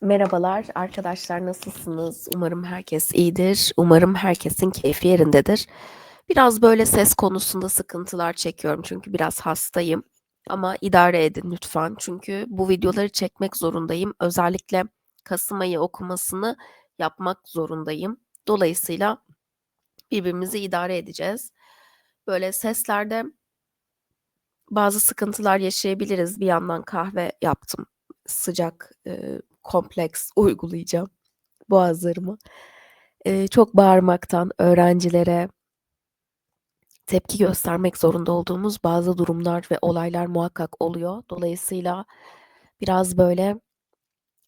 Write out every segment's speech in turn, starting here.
Merhabalar arkadaşlar, nasılsınız? Umarım herkes iyidir. Umarım herkesin keyfi yerindedir. Biraz böyle ses konusunda sıkıntılar çekiyorum çünkü biraz hastayım ama idare edin lütfen. Çünkü bu videoları çekmek zorundayım. Özellikle kasım ayı okumasını yapmak zorundayım. Dolayısıyla birbirimizi idare edeceğiz. Böyle seslerde bazı sıkıntılar yaşayabiliriz. Bir yandan kahve yaptım. Sıcak, eee, kompleks uygulayacağım boğazlarıma. Eee, çok bağırmaktan öğrencilere tepki göstermek zorunda olduğumuz bazı durumlar ve olaylar muhakkak oluyor. Dolayısıyla biraz böyle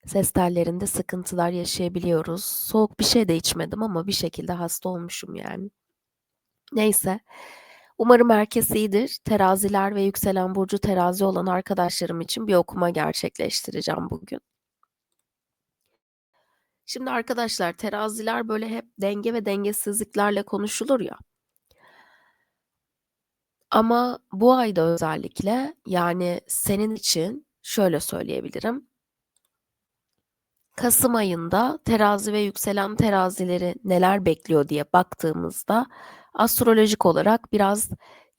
ses tellerinde sıkıntılar yaşayabiliyoruz. Soğuk bir şey de içmedim ama bir şekilde hasta olmuşum yani. Neyse, umarım herkes iyidir. Teraziler ve yükselen burcu terazi olan arkadaşlarım için bir okuma gerçekleştireceğim bugün. Şimdi arkadaşlar teraziler böyle hep denge ve dengesizliklerle konuşulur ya. Ama bu ayda özellikle yani senin için şöyle söyleyebilirim. Kasım ayında terazi ve yükselen terazileri neler bekliyor diye baktığımızda astrolojik olarak biraz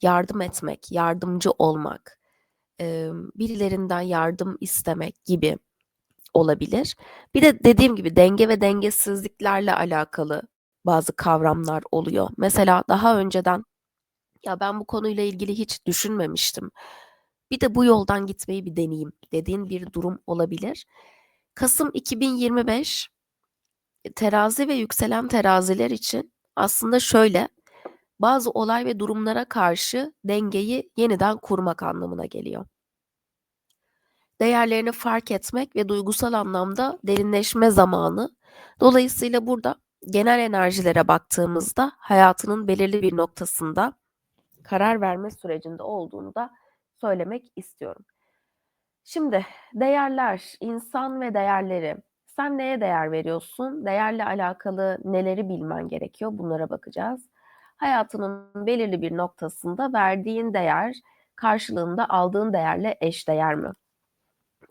yardım etmek, yardımcı olmak, birilerinden yardım istemek gibi olabilir. Bir de dediğim gibi denge ve dengesizliklerle alakalı bazı kavramlar oluyor. Mesela daha önceden "Ya, ben bu konuyla ilgili hiç düşünmemiştim. Bir de bu yoldan gitmeyi bir deneyeyim." dediğin bir durum olabilir. Kasım 2025 e, terazi ve yükselen teraziler için aslında şöyle, bazı olay ve durumlara karşı dengeyi yeniden kurmak anlamına geliyor. Değerlerini fark etmek ve duygusal anlamda derinleşme zamanı. Dolayısıyla burada genel enerjilere baktığımızda hayatının belirli bir noktasında karar verme sürecinde olduğunu da söylemek istiyorum. Şimdi değerler, insan ve değerleri. Sen neye değer veriyorsun? Değerle alakalı neleri bilmen gerekiyor? Bunlara bakacağız. Hayatının belirli bir noktasında verdiğin değer karşılığında aldığın değerle eşdeğer mi?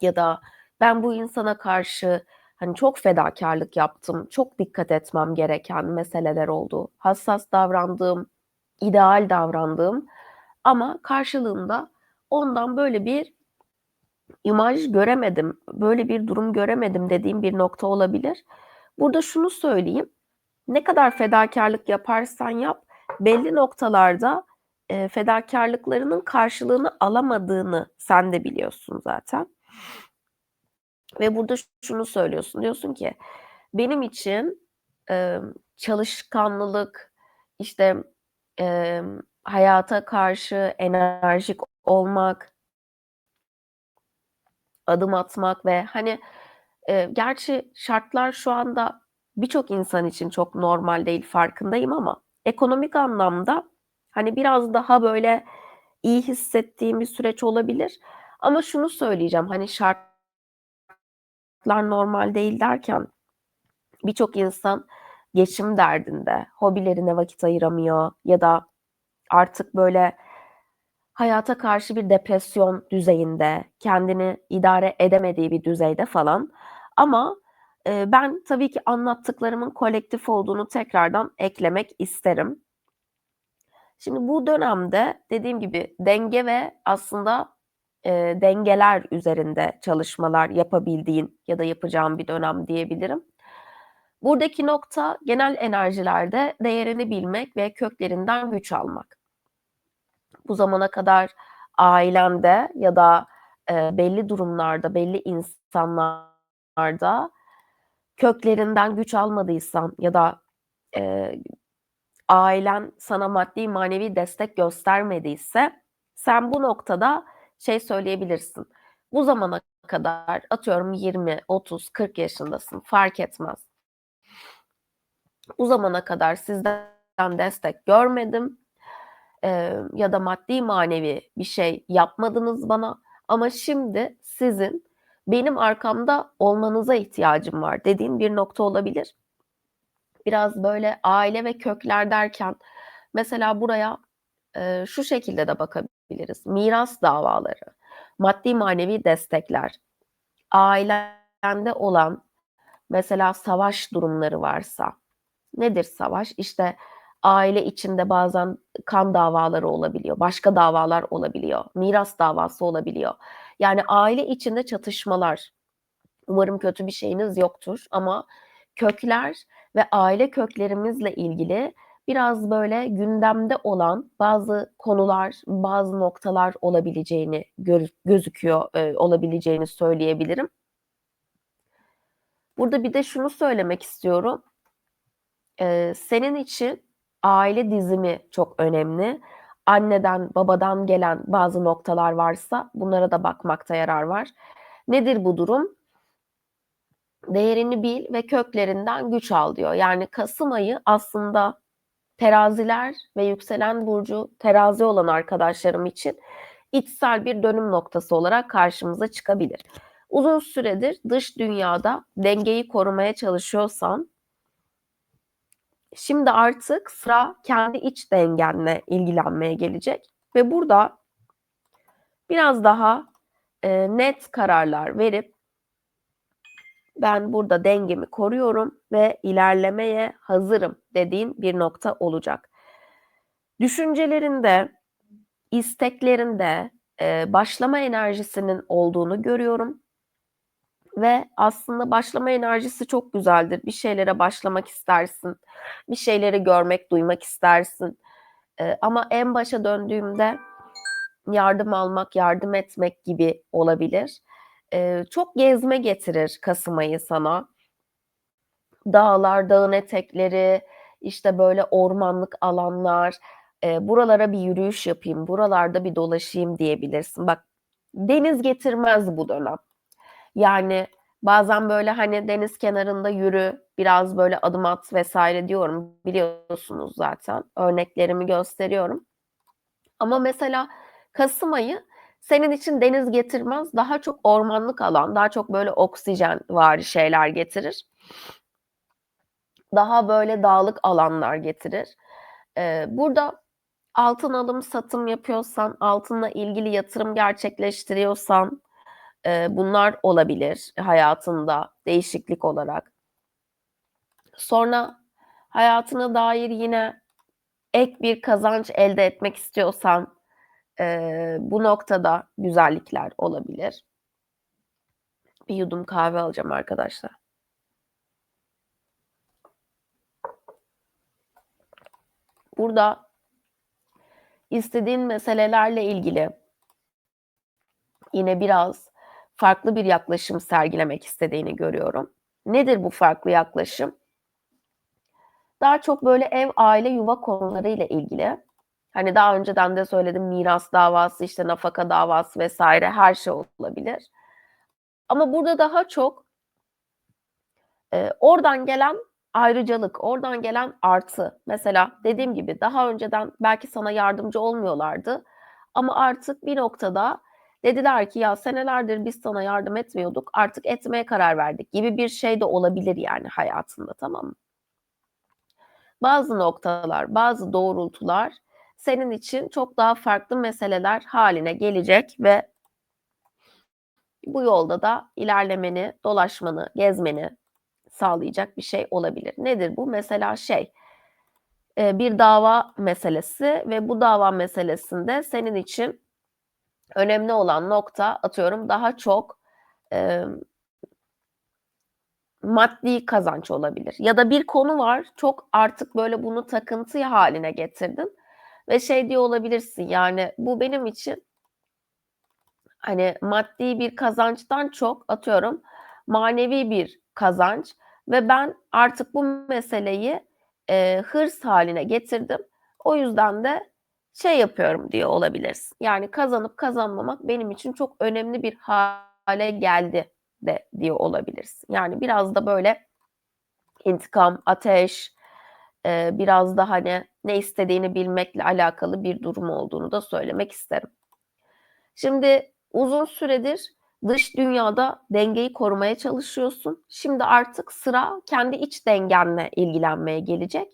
Ya da ben bu insana karşı hani çok fedakarlık yaptım, çok dikkat etmem gereken meseleler oldu. Hassas davrandığım, ideal davrandığım ama karşılığında ondan böyle bir imaj göremedim, böyle bir durum göremedim dediğim bir nokta olabilir. Burada şunu söyleyeyim, ne kadar fedakarlık yaparsan yap, belli noktalarda, eee, fedakârlıklarının karşılığını alamadığını sen de biliyorsun zaten. Ve burada şunu söylüyorsun, diyorsun ki benim için, emm, çalışkanlılık, işte, emm, hayata karşı enerjik olmak adım atmak ve hani, eee, gerçi şartlar şu anda birçok insan için çok normal değil, farkındayım ama ekonomik anlamda, hani, biraz daha böyle iyi hissettiğim bir süreç olabilir. Ama şunu söyleyeceğim, hani, şartlar normal değil derken birçok insan geçim derdinde, hobilerine vakit ayıramıyor ya da artık böyle hayata karşı bir depresyon düzeyinde, kendini idare edemediği bir düzeyde falan. Ama, eee, ben tabii ki anlattıklarımın kolektif olduğunu tekrardan eklemek isterim. Şimdi bu dönemde dediğim gibi denge ve aslında, eee, dengeler üzerinde çalışmalar yapabildiğin ya da yapacağın bir dönem diyebilirim. Buradaki nokta genel enerjilerde değerini bilmek ve köklerinden güç almak. Bu zamana kadar ailende ya da, eee, belli durumlarda, belli insanlarda köklerinden güç almadıysan ya da, eee, ailen sana maddi manevi destek göstermediyse sen bu noktada şey söyleyebilirsin. Bu zamana kadar atıyorum 20, 30, 40 yaşındasın, fark etmez. Bu zamana kadar sizden destek görmedim eee, ya da maddi manevi bir şey yapmadınız bana ama şimdi sizin benim arkamda olmanıza ihtiyacım var dediğin bir nokta olabilir. Biraz böyle aile ve kökler derken mesela buraya, eee, şu şekilde de bakabiliriz. Miras davaları, maddi manevi destekler, ailende olan mesela savaş durumları varsa nedir savaş? İşte aile içinde bazen kan davaları olabiliyor, başka davalar olabiliyor, miras davası olabiliyor. Yani aile içinde çatışmalar. Umarım kötü bir şeyiniz yoktur ama kökler ve aile köklerimizle ilgili biraz böyle gündemde olan bazı konular, bazı noktalar olabileceğini gözüküyor, e, olabileceğini söyleyebilirim. Burada bir de şunu söylemek istiyorum. Ee, senin için aile dizimi çok önemli. Anneden, babadan gelen bazı noktalar varsa bunlara da bakmakta yarar var. Nedir bu durum? Değerini bil ve köklerinden güç al diyor. Yani Kasım ayı aslında teraziler ve yükselen burcu terazi olan arkadaşlarım için içsel bir dönüm noktası olarak karşımıza çıkabilir. Uzun süredir dış dünyada dengeyi korumaya çalışıyorsan şimdi artık sıra kendi iç dengenle ilgilenmeye gelecek ve burada biraz daha e, net kararlar verip ben burada dengemi koruyorum ve ilerlemeye hazırım dediğin bir nokta olacak. Düşüncelerinde, isteklerinde e, başlama enerjisinin olduğunu görüyorum. Ve aslında başlama enerjisi çok güzeldir. Bir şeylere başlamak istersin. Bir şeyleri görmek, duymak istersin. Ee, ama en başa döndüğümde yardım almak, yardım etmek gibi olabilir. Ee, çok gezme getirir Kasım ayı sana. Dağlar, dağın etekleri, işte böyle ormanlık alanlar, e, buralara bir yürüyüş yapayım, buralarda bir dolaşayım diyebilirsin. Bak deniz getirmez bu dönem. Yani bazen böyle hani deniz kenarında yürü, biraz böyle adım at vesaire diyorum. Biliyorsunuz zaten. Örneklerimi gösteriyorum. Ama mesela Kasım ayı senin için deniz getirmez. Daha çok ormanlık alan, daha çok böyle oksijen var şeyler getirir. Daha böyle dağlık alanlar getirir. Ee, burada altın alım satım yapıyorsan, altınla ilgili yatırım gerçekleştiriyorsan, bunlar olabilir hayatında değişiklik olarak. Sonra hayatına dair yine ek bir kazanç elde etmek istiyorsan bu noktada güzellikler olabilir. Bir yudum kahve alacağım arkadaşlar. Burada istediğin meselelerle ilgili yine biraz farklı bir yaklaşım sergilemek istediğini görüyorum. Nedir bu farklı yaklaşım? Daha çok böyle ev, aile, yuva konularıyla ilgili. Hani daha önceden de söyledim miras davası, işte nafaka davası vesaire her şey olabilir. Ama burada daha çok e, oradan gelen ayrıcalık, oradan gelen artı. Mesela dediğim gibi daha önceden belki sana yardımcı olmuyorlardı. Ama artık bir noktada Dediler ki ya senelerdir biz sana yardım etmiyorduk artık etmeye karar verdik gibi bir şey de olabilir yani hayatında tamam mı? Bazı noktalar, bazı doğrultular senin için çok daha farklı meseleler haline gelecek ve bu yolda da ilerlemeni, dolaşmanı, gezmeni sağlayacak bir şey olabilir. Nedir bu? Mesela şey, bir dava meselesi ve bu dava meselesinde senin için önemli olan nokta atıyorum daha çok e, maddi kazanç olabilir. Ya da bir konu var çok artık böyle bunu takıntı haline getirdin ve şey diye olabilirsin yani bu benim için hani maddi bir kazançtan çok atıyorum manevi bir kazanç ve ben artık bu meseleyi e, hırs haline getirdim. O yüzden de şey yapıyorum diyor olabilirsin. Yani kazanıp kazanmamak benim için çok önemli bir hale geldi de diyor olabilirsin. Yani biraz da böyle intikam, ateş, e, biraz da hani ne istediğini bilmekle alakalı bir durum olduğunu da söylemek isterim. Şimdi uzun süredir dış dünyada dengeyi korumaya çalışıyorsun. Şimdi artık sıra kendi iç dengenle ilgilenmeye gelecek.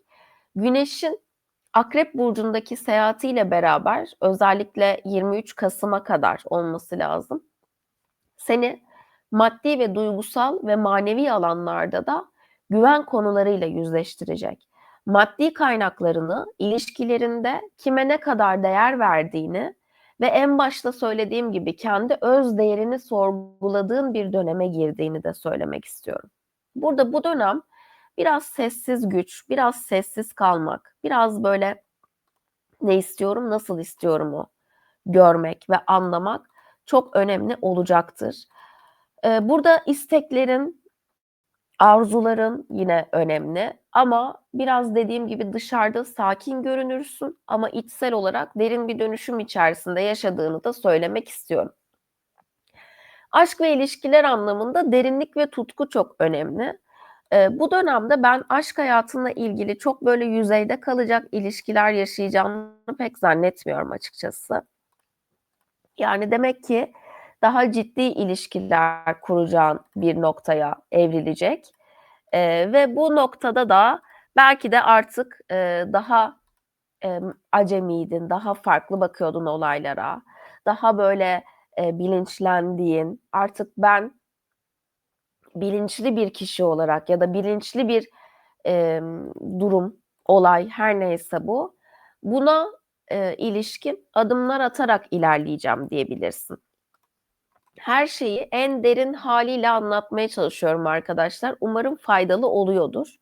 Güneşin Akrep burcundaki seyahatiyle beraber özellikle 23 Kasım'a kadar olması lazım. Seni maddi ve duygusal ve manevi alanlarda da güven konularıyla yüzleştirecek. Maddi kaynaklarını, ilişkilerinde kime ne kadar değer verdiğini ve en başta söylediğim gibi kendi öz değerini sorguladığın bir döneme girdiğini de söylemek istiyorum. Burada bu dönem biraz sessiz güç, biraz sessiz kalmak, biraz böyle ne istiyorum, nasıl istiyorum o görmek ve anlamak çok önemli olacaktır. Ee, burada isteklerin, arzuların yine önemli ama biraz dediğim gibi dışarıda sakin görünürsün ama içsel olarak derin bir dönüşüm içerisinde yaşadığını da söylemek istiyorum. Aşk ve ilişkiler anlamında derinlik ve tutku çok önemli. Ee, bu dönemde ben aşk hayatınla ilgili çok böyle yüzeyde kalacak ilişkiler yaşayacağını pek zannetmiyorum açıkçası. Yani demek ki daha ciddi ilişkiler kuracağın bir noktaya evrilecek. Ee, ve bu noktada da belki de artık e, daha e, acemiydin, daha farklı bakıyordun olaylara, daha böyle e, bilinçlendiğin, artık ben bilinçli bir kişi olarak ya da bilinçli bir e, durum, olay her neyse bu, buna e, ilişkin adımlar atarak ilerleyeceğim diyebilirsin. Her şeyi en derin haliyle anlatmaya çalışıyorum arkadaşlar. Umarım faydalı oluyordur.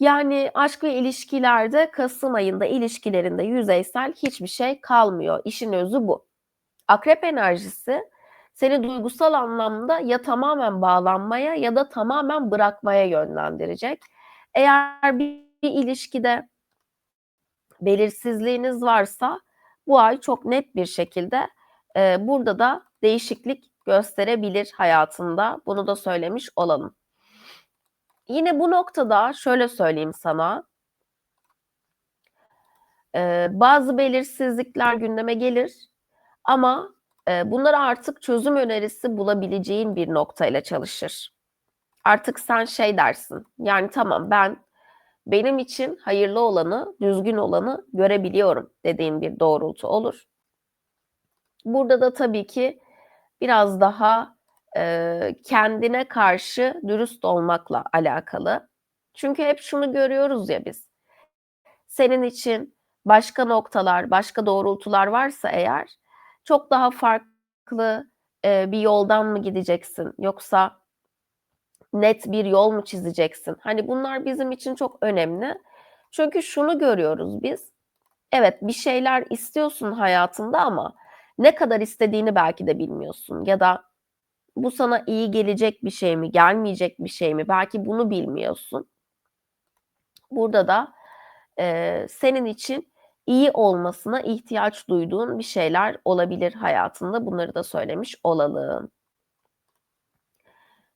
Yani aşk ve ilişkilerde Kasım ayında ilişkilerinde yüzeysel hiçbir şey kalmıyor. İşin özü bu. Akrep enerjisi seni duygusal anlamda ya tamamen bağlanmaya ya da tamamen bırakmaya yönlendirecek. Eğer bir, bir ilişkide belirsizliğiniz varsa bu ay çok net bir şekilde e, burada da değişiklik gösterebilir hayatında. Bunu da söylemiş olalım. Yine bu noktada şöyle söyleyeyim sana. Ee, bazı belirsizlikler gündeme gelir ama e, bunlar artık çözüm önerisi bulabileceğin bir noktayla çalışır. Artık sen şey dersin. Yani tamam ben benim için hayırlı olanı, düzgün olanı görebiliyorum dediğin bir doğrultu olur. Burada da tabii ki biraz daha e, kendine karşı dürüst olmakla alakalı. Çünkü hep şunu görüyoruz ya biz. Senin için başka noktalar, başka doğrultular varsa eğer çok daha farklı e, bir yoldan mı gideceksin yoksa net bir yol mu çizeceksin? Hani bunlar bizim için çok önemli. Çünkü şunu görüyoruz biz. Evet bir şeyler istiyorsun hayatında ama ne kadar istediğini belki de bilmiyorsun ya da bu sana iyi gelecek bir şey mi, gelmeyecek bir şey mi? Belki bunu bilmiyorsun. Burada da e, senin için iyi olmasına ihtiyaç duyduğun bir şeyler olabilir hayatında. Bunları da söylemiş olalım.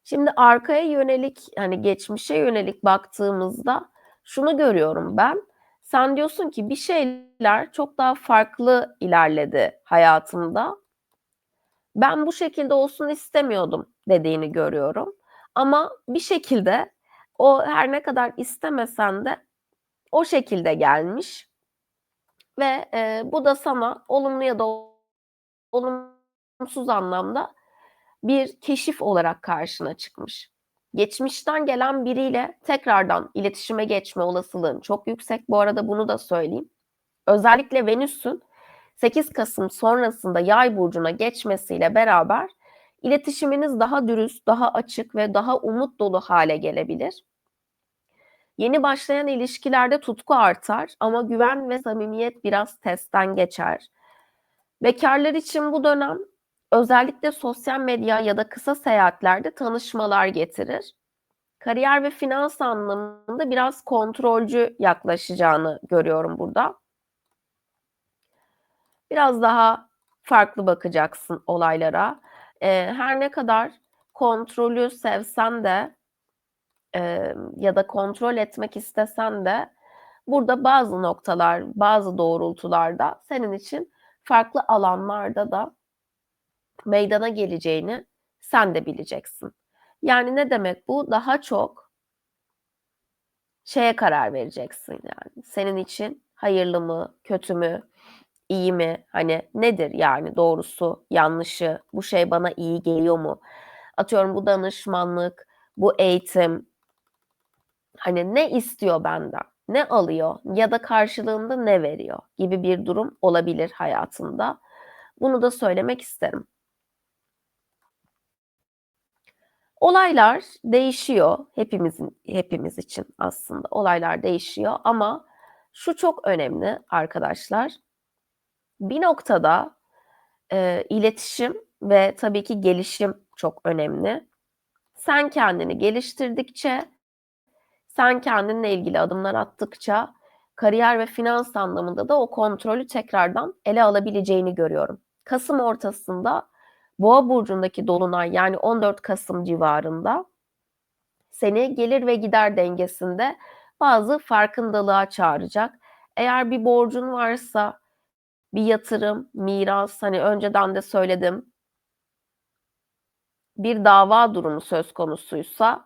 Şimdi arkaya yönelik, hani geçmişe yönelik baktığımızda şunu görüyorum ben. Sen diyorsun ki bir şeyler çok daha farklı ilerledi hayatımda ben bu şekilde olsun istemiyordum dediğini görüyorum. Ama bir şekilde o her ne kadar istemesen de o şekilde gelmiş ve e, bu da sana olumlu ya da olumsuz anlamda bir keşif olarak karşına çıkmış. Geçmişten gelen biriyle tekrardan iletişime geçme olasılığın çok yüksek. Bu arada bunu da söyleyeyim. Özellikle Venüs'ün 8 Kasım sonrasında Yay burcuna geçmesiyle beraber iletişiminiz daha dürüst, daha açık ve daha umut dolu hale gelebilir. Yeni başlayan ilişkilerde tutku artar ama güven ve samimiyet biraz testten geçer. Bekarlar için bu dönem özellikle sosyal medya ya da kısa seyahatlerde tanışmalar getirir. Kariyer ve finans anlamında biraz kontrolcü yaklaşacağını görüyorum burada biraz daha farklı bakacaksın olaylara. E, her ne kadar kontrolü sevsen de e, ya da kontrol etmek istesen de burada bazı noktalar, bazı doğrultularda senin için farklı alanlarda da meydana geleceğini sen de bileceksin. Yani ne demek bu? Daha çok şeye karar vereceksin yani. Senin için hayırlı mı, kötü mü, iyi mi? Hani nedir yani doğrusu, yanlışı? Bu şey bana iyi geliyor mu? Atıyorum bu danışmanlık, bu eğitim. Hani ne istiyor benden? Ne alıyor ya da karşılığında ne veriyor gibi bir durum olabilir hayatında. Bunu da söylemek isterim. Olaylar değişiyor hepimizin hepimiz için aslında olaylar değişiyor ama şu çok önemli arkadaşlar. Bir noktada e, iletişim ve tabii ki gelişim çok önemli. Sen kendini geliştirdikçe, sen kendinle ilgili adımlar attıkça kariyer ve finans anlamında da o kontrolü tekrardan ele alabileceğini görüyorum. Kasım ortasında Boğa burcundaki dolunay yani 14 Kasım civarında seni gelir ve gider dengesinde bazı farkındalığa çağıracak. Eğer bir borcun varsa bir yatırım, miras hani önceden de söyledim. Bir dava durumu söz konusuysa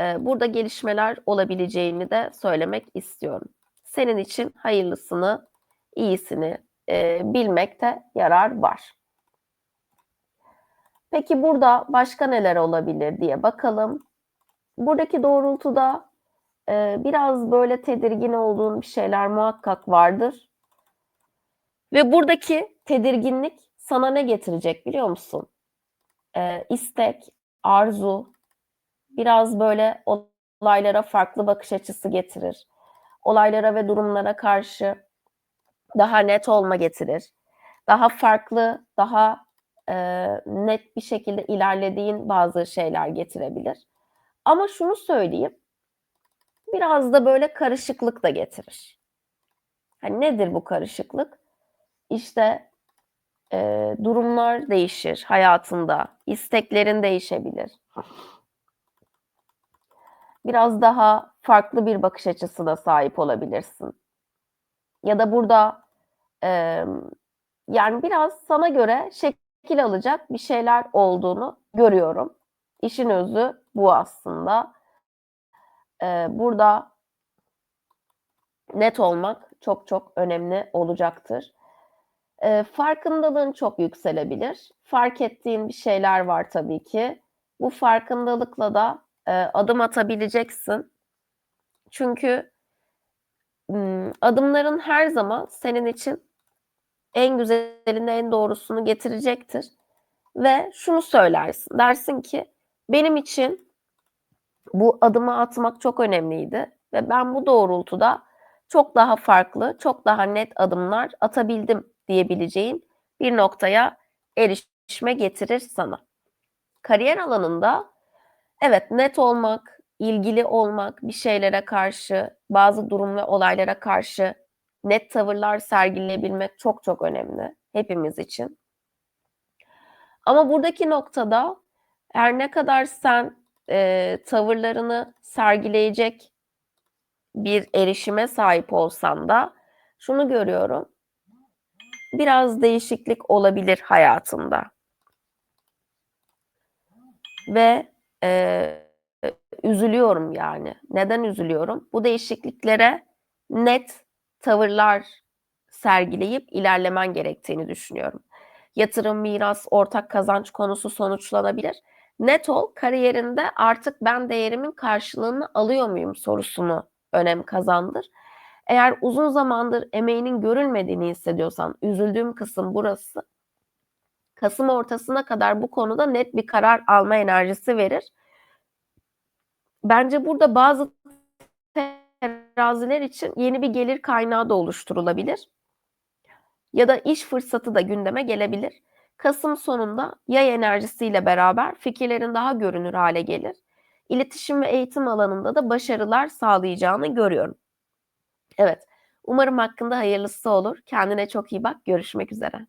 e, burada gelişmeler olabileceğini de söylemek istiyorum. Senin için hayırlısını, iyisini e, bilmekte yarar var. Peki burada başka neler olabilir diye bakalım. Buradaki doğrultuda e, biraz böyle tedirgin olduğun bir şeyler muhakkak vardır. Ve buradaki tedirginlik sana ne getirecek biliyor musun? E, istek, arzu, biraz böyle olaylara farklı bakış açısı getirir. Olaylara ve durumlara karşı daha net olma getirir. Daha farklı, daha e, net bir şekilde ilerlediğin bazı şeyler getirebilir. Ama şunu söyleyeyim, biraz da böyle karışıklık da getirir. Hani nedir bu karışıklık? İşte e, durumlar değişir hayatında, isteklerin değişebilir. Biraz daha farklı bir bakış açısına sahip olabilirsin. Ya da burada e, yani biraz sana göre şekil alacak bir şeyler olduğunu görüyorum. İşin özü bu aslında. Ee, burada net olmak çok çok önemli olacaktır. Ee, farkındalığın çok yükselebilir. Fark ettiğin bir şeyler var tabii ki. Bu farkındalıkla da e, adım atabileceksin. Çünkü adımların her zaman senin için en güzelini, en doğrusunu getirecektir. Ve şunu söylersin. Dersin ki benim için bu adımı atmak çok önemliydi ve ben bu doğrultuda çok daha farklı, çok daha net adımlar atabildim diyebileceğin bir noktaya erişme getirir sana. Kariyer alanında evet net olmak, ilgili olmak, bir şeylere karşı, bazı durum ve olaylara karşı net tavırlar sergileyebilmek çok çok önemli hepimiz için. Ama buradaki noktada her ne kadar sen e, tavırlarını sergileyecek bir erişime sahip olsan da şunu görüyorum. Biraz değişiklik olabilir hayatında. Ve e, üzülüyorum yani. Neden üzülüyorum? Bu değişikliklere net tavırlar sergileyip ilerlemen gerektiğini düşünüyorum. Yatırım, miras, ortak kazanç konusu sonuçlanabilir. Net ol kariyerinde artık ben değerimin karşılığını alıyor muyum sorusunu önem kazandır. Eğer uzun zamandır emeğinin görülmediğini hissediyorsan, üzüldüğüm kısım burası. Kasım ortasına kadar bu konuda net bir karar alma enerjisi verir. Bence burada bazı teraziler için yeni bir gelir kaynağı da oluşturulabilir. Ya da iş fırsatı da gündeme gelebilir. Kasım sonunda yay enerjisiyle beraber fikirlerin daha görünür hale gelir. İletişim ve eğitim alanında da başarılar sağlayacağını görüyorum. Evet, umarım hakkında hayırlısı olur. Kendine çok iyi bak. Görüşmek üzere.